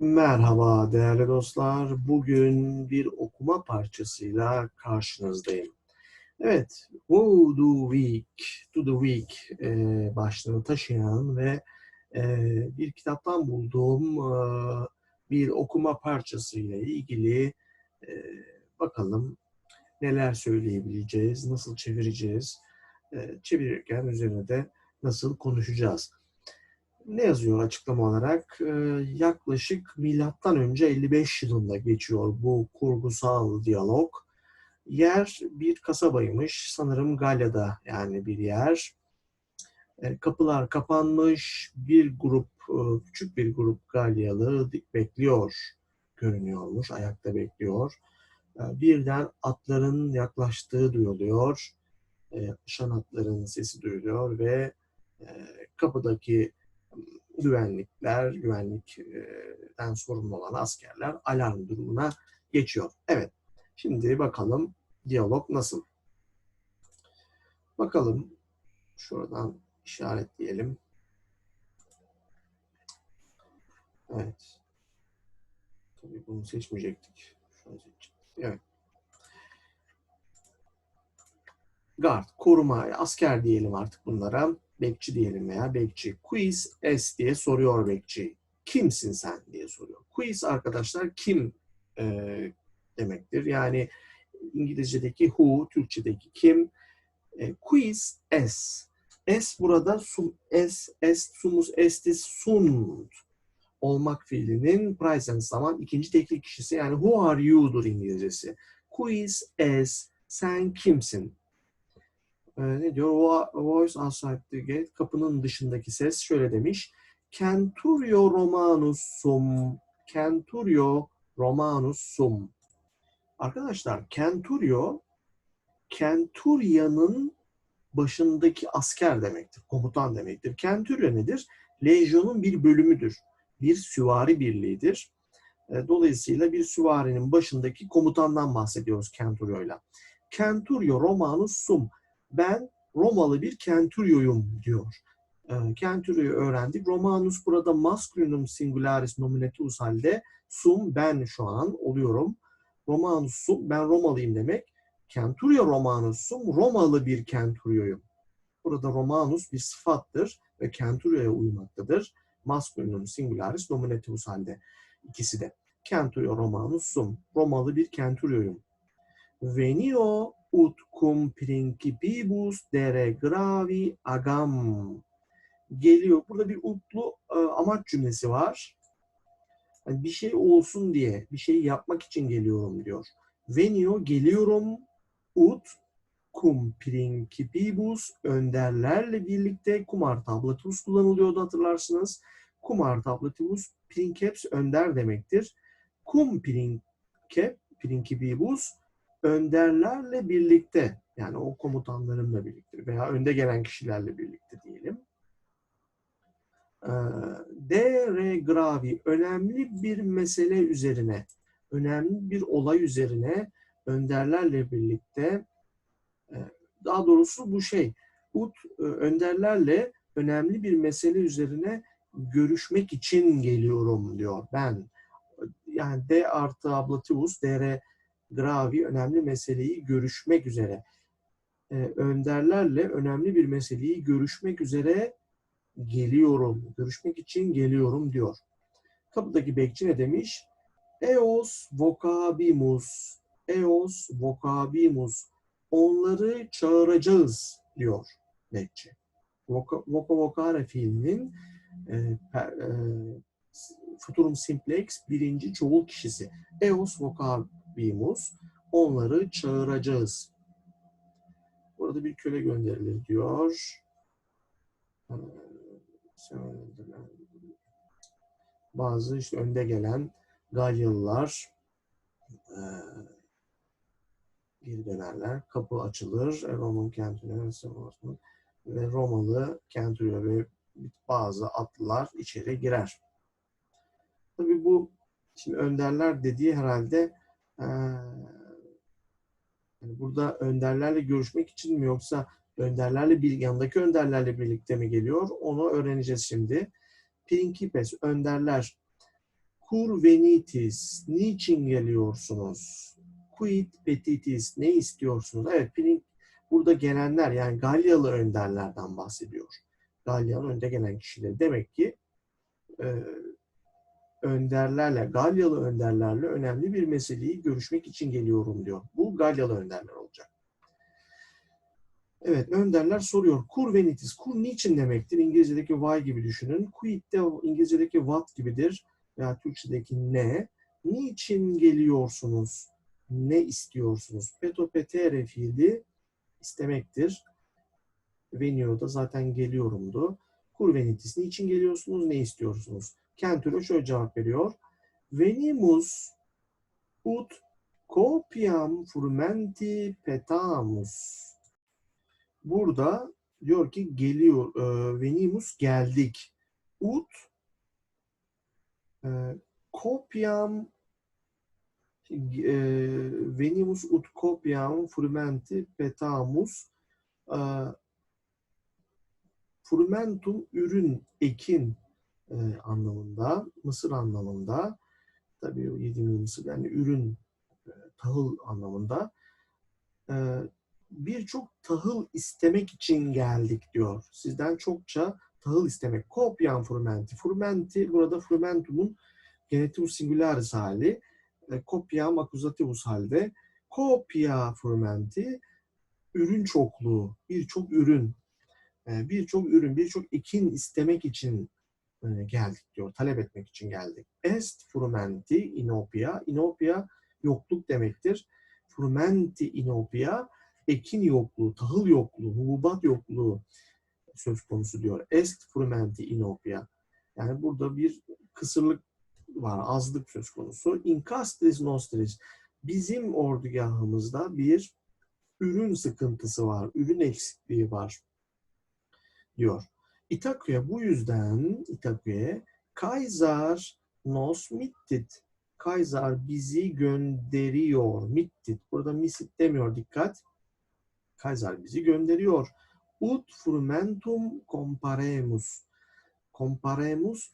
Merhaba değerli dostlar. Bugün bir okuma parçasıyla karşınızdayım. Evet, Who do Week, To the Week e, başlığını taşıyan ve e, bir kitaptan bulduğum e, bir okuma parçasıyla ilgili e, bakalım neler söyleyebileceğiz, nasıl çevireceğiz, e, çevirirken üzerine de nasıl konuşacağız ne yazıyor açıklama olarak? Ee, yaklaşık milattan önce 55 yılında geçiyor bu kurgusal diyalog. Yer bir kasabaymış. Sanırım Galya'da yani bir yer. Ee, kapılar kapanmış. Bir grup, e, küçük bir grup Galyalı bekliyor görünüyormuş. Ayakta bekliyor. Ee, birden atların yaklaştığı duyuluyor. Yaklaşan atların sesi duyuluyor ve e, kapıdaki güvenlikler, güvenlikten sorumlu olan askerler alarm durumuna geçiyor. Evet, şimdi bakalım diyalog nasıl? Bakalım, şuradan işaretleyelim. Evet. Tabii bunu seçmeyecektik. Şunu Evet. Guard, koruma, asker diyelim artık bunlara bekçi diyelim veya bekçi. Quiz es diye soruyor bekçi. Kimsin sen diye soruyor. Quiz arkadaşlar kim e, demektir. Yani İngilizce'deki who, Türkçedeki kim. E, quiz es. Es burada sum, es, est, sumus, estis, sunt olmak fiilinin present zaman ikinci tekil kişisi yani who are you'dur İngilizcesi. Quiz es sen kimsin? E, ne diyor? Voice outside the gate. Kapının dışındaki ses şöyle demiş. Centurio Romanus sum. Centurio Romanus sum. Arkadaşlar Centurio Centuria'nın başındaki asker demektir. Komutan demektir. Centuria nedir? Lejyonun bir bölümüdür. Bir süvari birliğidir. E, dolayısıyla bir süvarinin başındaki komutandan bahsediyoruz Centurio'yla. Centurio Romanus sum ben Romalı bir kenturioyum diyor. E, ee, kenturioyu öğrendik. Romanus burada masculinum singularis nominatus halde sum ben şu an oluyorum. Romanus sum ben Romalıyım demek. Kenturio Romanus'um Romalı bir kenturioyum. Burada Romanus bir sıfattır ve kenturioya uymaktadır. Masculinum singularis nominatus halde ikisi de. Kenturio Romanus'um Romalı bir kenturioyum. Venio ut cum principibus dere gravi agam geliyor. Burada bir utlu e, amaç cümlesi var. Yani bir şey olsun diye, bir şey yapmak için geliyorum diyor. Venio geliyorum ut cum principibus önderlerle birlikte kumar tablatus kullanılıyordu hatırlarsınız. Kumar tablatus princeps önder demektir. Cum princep principibus önderlerle birlikte yani o komutanlarımla birlikte veya önde gelen kişilerle birlikte diyelim. Re gravi önemli bir mesele üzerine, önemli bir olay üzerine önderlerle birlikte daha doğrusu bu şey ut e, önderlerle önemli bir mesele üzerine görüşmek için geliyorum diyor ben. Yani de artı ablativus, dr Gravi önemli meseleyi görüşmek üzere e, önderlerle önemli bir meseleyi görüşmek üzere geliyorum. Görüşmek için geliyorum diyor. Kapıdaki bekçi ne demiş? Eos vocabimus. Eos vocabimus. Onları çağıracağız diyor bekçi. Voca, voca vocare fiilinin e, e, futurum simplex birinci çoğul kişisi. Eos vocabimus Rabbimus onları çağıracağız. Burada bir köle gönderilir diyor. Bazı işte önde gelen Galyalılar e, geri dönerler. Kapı açılır. Roman kentine ve Romalı kentine ve bazı atlılar içeri girer. Tabi bu şimdi önderler dediği herhalde yani burada önderlerle görüşmek için mi yoksa önderlerle bir yanındaki önderlerle birlikte mi geliyor? Onu öğreneceğiz şimdi. Principes, önderler. Cur venitis, niçin geliyorsunuz? Quid petitis, ne istiyorsunuz? Evet, Plink burada gelenler yani Galyalı önderlerden bahsediyor. Galyalı önde gelen kişiler. Demek ki e, önderlerle, Galyalı önderlerle önemli bir meseleyi görüşmek için geliyorum diyor. Bu Galyalı önderler olacak. Evet, önderler soruyor. Kur venitis. Kur niçin demektir? İngilizce'deki why gibi düşünün. Quid de İngilizce'deki what gibidir. Veya Türkçedeki ne. Niçin geliyorsunuz? Ne istiyorsunuz? Petopetere fiili istemektir. Venio da zaten geliyorumdu. Kur venitis. Niçin geliyorsunuz? Ne istiyorsunuz? Kentüro şöyle cevap veriyor. Venimus ut copiam frumenti petamus. Burada diyor ki geliyor. E, venimus geldik. Ut e, copiam e, venimus ut copiam frumenti petamus e, frumentum ürün, ekin e, anlamında, mısır anlamında, tabii yediğimiz mısır yani ürün, e, tahıl anlamında e, birçok tahıl istemek için geldik diyor. Sizden çokça tahıl istemek. Kopyan frumenti. Frumenti burada frumentumun genitivus singularis hali. E, kopyam akuzativus halde. Kopya frumenti ürün çokluğu, birçok ürün, e, birçok ürün, birçok ekin istemek için geldik diyor. Talep etmek için geldik. Est frumenti inopia. Inopia yokluk demektir. Frumenti inopia ekin yokluğu, tahıl yokluğu, hububat yokluğu söz konusu diyor. Est frumenti inopia. Yani burada bir kısırlık var, azlık söz konusu. Incastris nostris. Bizim ordugahımızda bir ürün sıkıntısı var, ürün eksikliği var diyor. İtakya bu yüzden İtakya Kaysar nos mittit. Kaysar bizi gönderiyor. Mittit. Burada misit demiyor dikkat. Kaysar bizi gönderiyor. Ut frumentum comparemus. Comparemus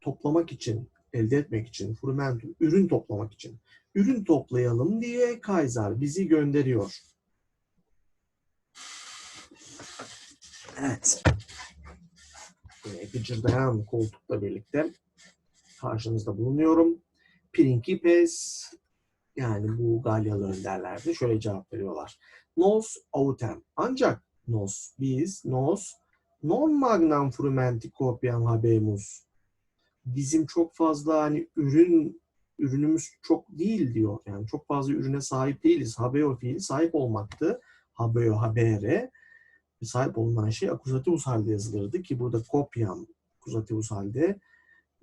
toplamak için, elde etmek için. Frumentum ürün toplamak için. Ürün toplayalım diye Kaysar bizi gönderiyor. Evet. Yine gıcırdayan koltukla birlikte karşınızda bulunuyorum. Principes yani bu Galyalı önderlerde şöyle cevap veriyorlar. Nos autem. Ancak nos, biz, nos, non magnam frumenti copiam habemus. Bizim çok fazla hani ürün ürünümüz çok değil diyor. Yani çok fazla ürüne sahip değiliz. Habeo fiili sahip olmaktı. Habeo habere sahip olunan şey akuzativus halde yazılırdı ki burada kopyam akuzativus halde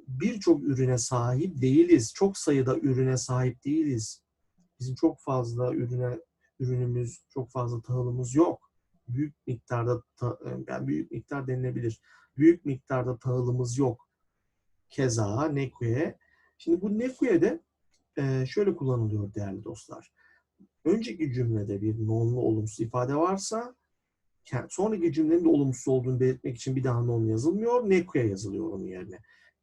birçok ürüne sahip değiliz. Çok sayıda ürüne sahip değiliz. Bizim çok fazla ürüne ürünümüz, çok fazla tahılımız yok. Büyük miktarda ta, yani büyük miktar denilebilir. Büyük miktarda tahılımız yok. Keza nekue. Şimdi bu nekue de e, şöyle kullanılıyor değerli dostlar. Önceki cümlede bir nonlu olumsuz ifade varsa sonraki cümlenin de olumsuz olduğunu belirtmek için bir daha non yazılmıyor. Nekue yazılıyor onun yerine.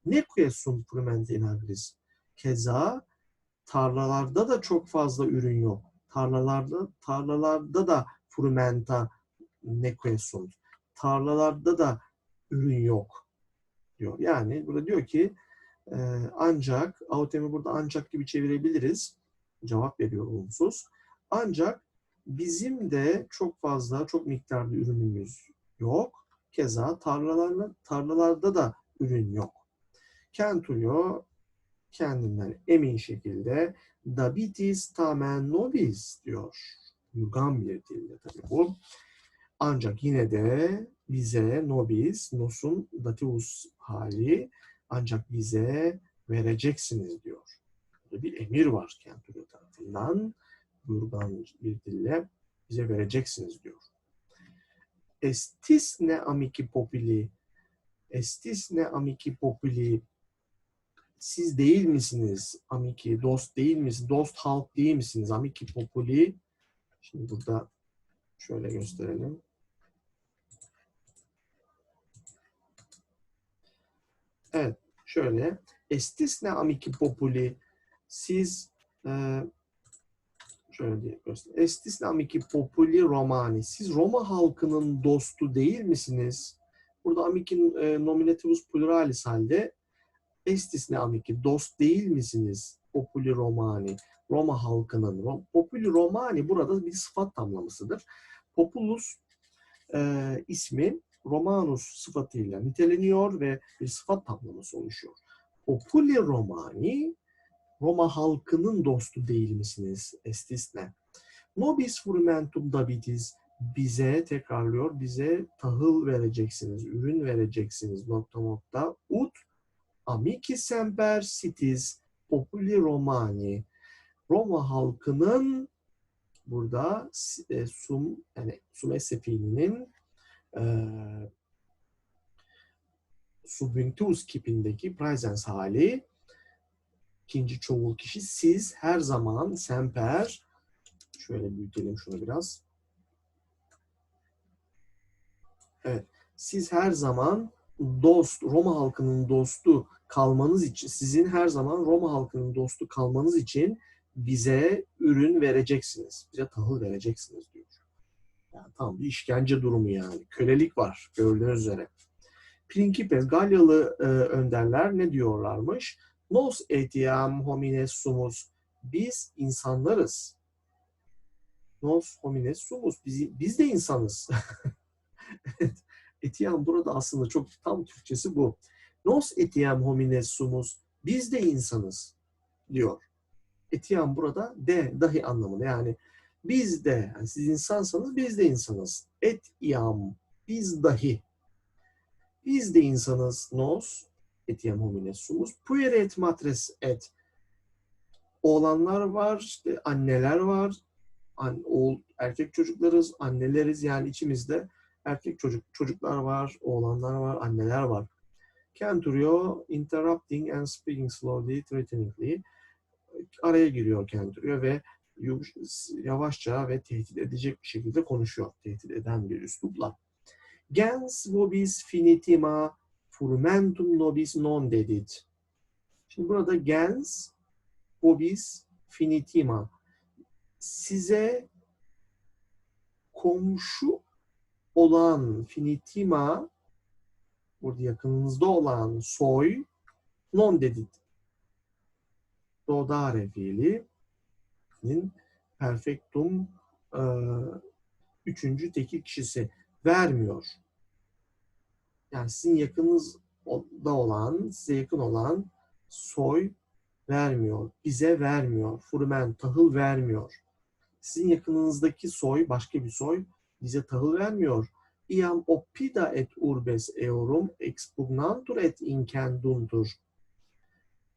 Nekue sum frumente in agris. Keza tarlalarda da çok fazla ürün yok. Tarlalarda tarlalarda da frumenta nekue sunt. Tarlalarda da ürün yok diyor. Yani burada diyor ki e, ancak autemi burada ancak gibi çevirebiliriz. Cevap veriyor olumsuz. Ancak bizim de çok fazla, çok miktarda ürünümüz yok. Keza tarlalarda, tarlalarda da ürün yok. Kentulio kendinden emin şekilde Dabitis tamen nobis diyor. Yugan bir dilde tabii bu. Ancak yine de bize nobis, nosun dativus hali ancak bize vereceksiniz diyor. Burada bir emir var Kentulio tarafından. Yugan bir dille bize vereceksiniz diyor. Estis ne amici populi Estis ne amici populi siz değil misiniz amiki, dost değil misiniz, dost halk değil misiniz amiki populi? Şimdi burada şöyle gösterelim. Evet, şöyle. estis ne amici populi? Siz e, şöyle diye göster. Estis ne amici populi romani? Siz Roma halkının dostu değil misiniz? Burada amikin e, nominativus pluralis halde estis ne amici? Dost değil misiniz? Populi romani. Roma halkının. Rom, populi romani burada bir sıfat tamlamasıdır. Populus e, ismi Romanus sıfatıyla niteleniyor ve bir sıfat tamlaması oluşuyor. Populi Romani, Roma halkının dostu değil misiniz? Estis ne? Nobis frumentum Davidis, bize tekrarlıyor, bize tahıl vereceksiniz, ürün vereceksiniz nokta nokta. Ut amici semper sitis populi Romani. Roma halkının burada e, sum yani sumesse fiilinin e, subjunctus kipindeki presens hali ikinci çoğul kişi siz her zaman semper şöyle büyütelim şunu biraz. Evet. Siz her zaman dost, Roma halkının dostu kalmanız için, sizin her zaman Roma halkının dostu kalmanız için bize ürün vereceksiniz. Bize tahıl vereceksiniz diyor. Yani tam bir işkence durumu yani. Kölelik var gördüğünüz üzere. Principes, Galyalı e, önderler ne diyorlarmış? Nos etiam homines sumus. Biz insanlarız. Nos homines sumus. Biz, biz de insanız. Etiam burada aslında çok tam Türkçesi bu. Nos etiam homines sumus. Biz de insanız diyor. Etiam burada de dahi anlamında. Yani biz de, yani siz insansanız biz de insanız. Et iam, biz dahi. Biz de insanız. Nos, etiam homines sumus. Puere et matres et. Oğlanlar var, işte anneler var. An, oğul, erkek çocuklarız, anneleriz yani içimizde erkek çocuk çocuklar var, oğlanlar var, anneler var. Kenturio interrupting and speaking slowly, threateningly araya giriyor Kenturio ve yavaşça ve tehdit edecek bir şekilde konuşuyor. Tehdit eden bir üslupla. Gens vobis finitima frumentum nobis non dedit. Şimdi burada gens vobis finitima size komşu olan finitima burada yakınınızda olan soy non dedit. Dodare fiilinin perfektum e, üçüncü tekil kişisi vermiyor. Yani sizin yakınızda olan, size yakın olan soy vermiyor. Bize vermiyor. Furmen, tahıl vermiyor. Sizin yakınınızdaki soy, başka bir soy bize tahıl vermiyor. Iam oppida et urbes eorum expugnantur et incenduntur.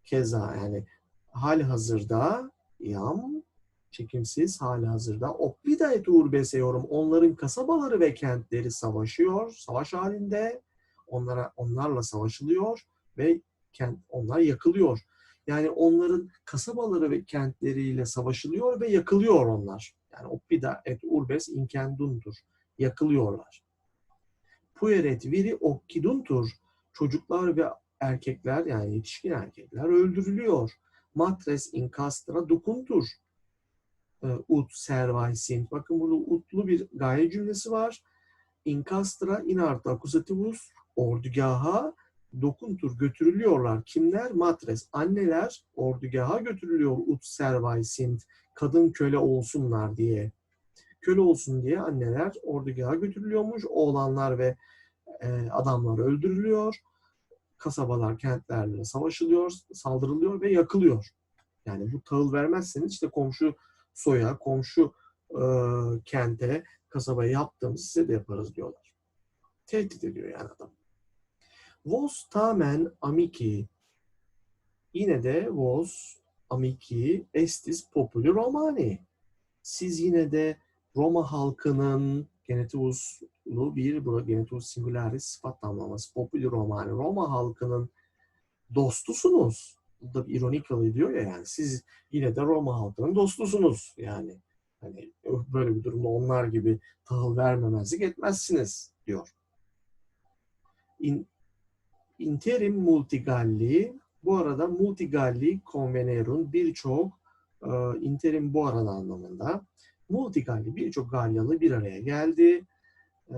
Keza yani hali hazırda iam çekimsiz hali hazırda oppida et urbes eorum onların kasabaları ve kentleri savaşıyor, savaş halinde onlara onlarla savaşılıyor ve kent onlar yakılıyor. Yani onların kasabaları ve kentleriyle savaşılıyor ve yakılıyor onlar. Yani oppida et urbes incenduntur. Yakılıyorlar. Pueret viri okkiduntur. Çocuklar ve erkekler yani yetişkin erkekler öldürülüyor. Matres incastra dukuntur. Ut servisin. Bakın burada utlu bir gaye cümlesi var. Incastra in art accusativus ordugaha dokuntur götürülüyorlar. Kimler? Matres. Anneler ordugaha götürülüyor ut servisin kadın köle olsunlar diye. Köle olsun diye anneler ordugaha götürülüyormuş. Oğlanlar ve e, adamlar öldürülüyor. Kasabalar, kentlerle savaşılıyor, saldırılıyor ve yakılıyor. Yani bu tahıl vermezseniz işte komşu soya, komşu e, kente, kasabaya yaptığımız size de yaparız diyorlar. Tehdit ediyor yani adam. Vos tamen amici yine de vos amici estis populi romani. Siz yine de Roma halkının genitivuslu bir, burada genitivus singularis sıfat tamlaması, populi romani, Roma halkının dostusunuz. Burada bir ironically diyor ya yani siz yine de Roma halkının dostusunuz yani. Hani böyle bir durumda onlar gibi tahıl vermemezlik etmezsiniz diyor. In, interim multigalli Bu arada multigalli convenerum birçok e, interim bu arada anlamında. Multigalli birçok Galyalı bir araya geldi. E,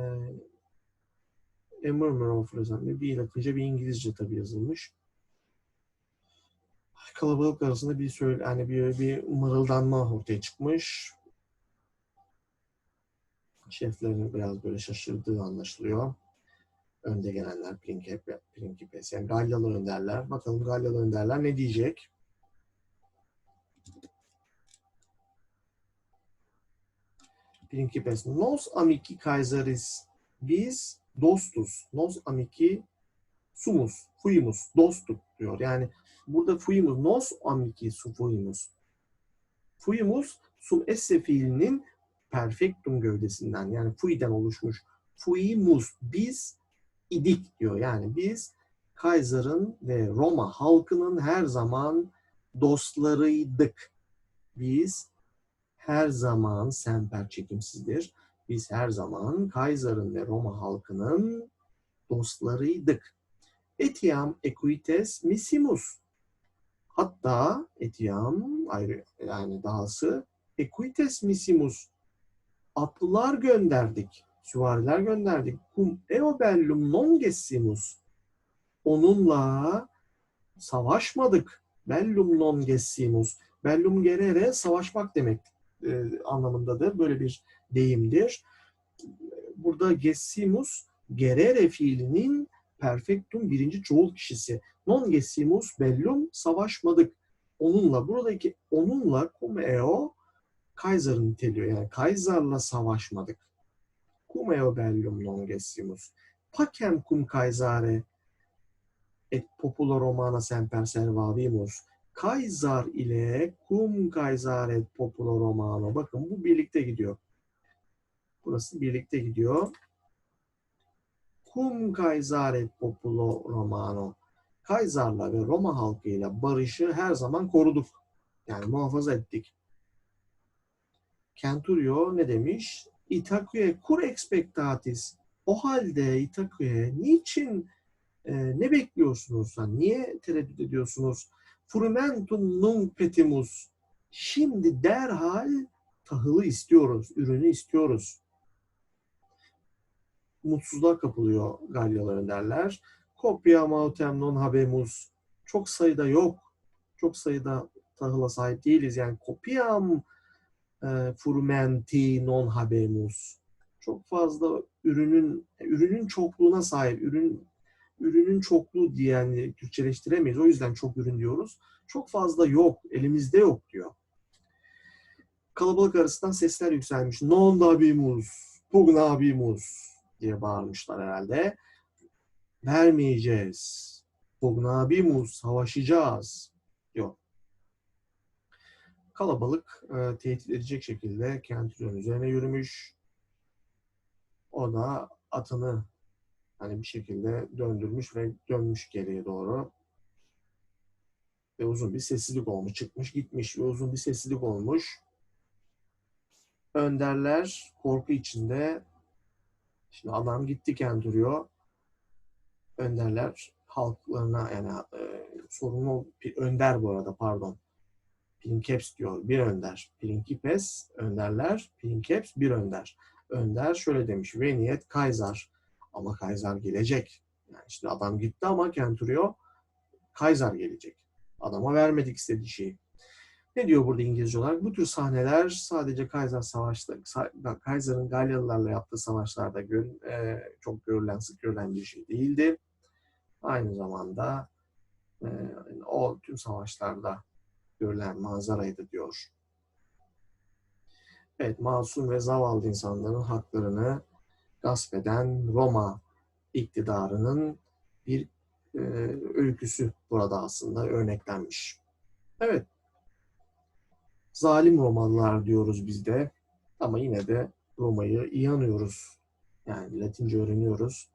A Murmur of Resentment bir Latince bir İngilizce tabi yazılmış. Kalabalık arasında bir söyle yani bir, bir mırıldanma ortaya çıkmış. Şeflerin biraz böyle şaşırdığı anlaşılıyor. Önde gelenler Prinkip, Prinkipes. Yani Galyalı önderler. Bakalım Galyalı önderler ne diyecek? Prinkipes. Nos amici Kaiseris. Biz dostuz. Nos amici sumus. Fuimus. Dostuk diyor. Yani burada fuimus. Nos amici su fuimus. Fuimus sum esse fiilinin perfectum gövdesinden yani fuiden oluşmuş. Fuimus. Biz idik diyor. Yani biz Kaiser'ın ve Roma halkının her zaman dostlarıydık. Biz her zaman semper çekimsizdir. Biz her zaman Kaiser'ın ve Roma halkının dostlarıydık. Etiam equites missimus. Hatta etiam ayrı yani dahası equites missimus. Atlılar gönderdik. Süvariler gönderdik. Cum eo bellum non gessimus. Onunla savaşmadık. Bellum non gessimus. Bellum gerere savaşmak demek e, anlamındadır. Böyle bir deyimdir. Burada gessimus gerere fiilinin perfectum birinci çoğul kişisi. Non gessimus bellum savaşmadık. Onunla buradaki onunla cum eo Kaiser'ı niteliyor. Yani Kaiser'la savaşmadık. Cum eo bellum non. Pacem cum Caesare et popula romana semper servavimus. Kaysar ile cum Kaysar et populo romano. Bakın bu birlikte gidiyor. Burası birlikte gidiyor. Cum Kaysar et populo romano. Kaysar'la ve Roma halkıyla barışı her zaman koruduk. Yani muhafaza ettik. Kenturio ne demiş? Itakuye kur expectatis. O halde Itakuye niçin e, ne bekliyorsunuz? Yani niye tereddüt ediyorsunuz? Frumentum nunc petimus. Şimdi derhal tahılı istiyoruz, ürünü istiyoruz. Mutsuzluğa kapılıyor Galyaların derler. Kopya mautem non habemus. Çok sayıda yok. Çok sayıda tahıla sahip değiliz. Yani kopyam e, frumenti non habemus. Çok fazla ürünün ürünün çokluğuna sahip, ürün ürünün çokluğu diye yani Türkçeleştiremeyiz. O yüzden çok ürün diyoruz. Çok fazla yok, elimizde yok diyor. Kalabalık arasından sesler yükselmiş. Non dabimus, pugnabimus diye bağırmışlar herhalde. Vermeyeceğiz. Pugnabimus, savaşacağız diyor. Kalabalık e, tehdit edecek şekilde Kentilon üzerine yürümüş. O da atını hani bir şekilde döndürmüş ve dönmüş geriye doğru. Ve uzun bir sessizlik olmuş. Çıkmış gitmiş ve uzun bir sessizlik olmuş. Önderler korku içinde şimdi adam gitti duruyor. Önderler halklarına yani e, sorumlu önder bu arada pardon. Princeps diyor. Bir önder. Principes, önderler. Princeps, bir önder. Önder şöyle demiş. Ve Kaiser. Ama Kaiser gelecek. Yani işte adam gitti ama Kenturio Kaiser gelecek. Adama vermedik istediği şeyi. Ne diyor burada İngilizce olarak? Bu tür sahneler sadece Kaiser savaşta, Kaiser'ın Galyalılarla yaptığı savaşlarda gör, e, çok görülen, sık görülen bir şey değildi. Aynı zamanda e, o tüm savaşlarda görülen manzaraydı diyor. Evet, masum ve zavallı insanların haklarını gasp eden Roma iktidarının bir e, öyküsü burada aslında örneklenmiş. Evet, zalim Romalılar diyoruz biz de ama yine de Roma'yı iyi anıyoruz. Yani Latince öğreniyoruz.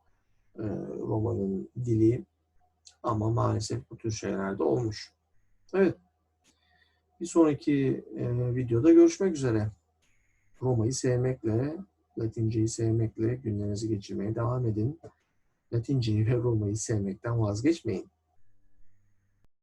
E, Roma'nın dili ama maalesef bu tür şeyler de olmuş. Evet, bir sonraki e, videoda görüşmek üzere. Roma'yı sevmekle, Latinceyi sevmekle günlerinizi geçirmeye devam edin. Latinceyi ve Roma'yı sevmekten vazgeçmeyin.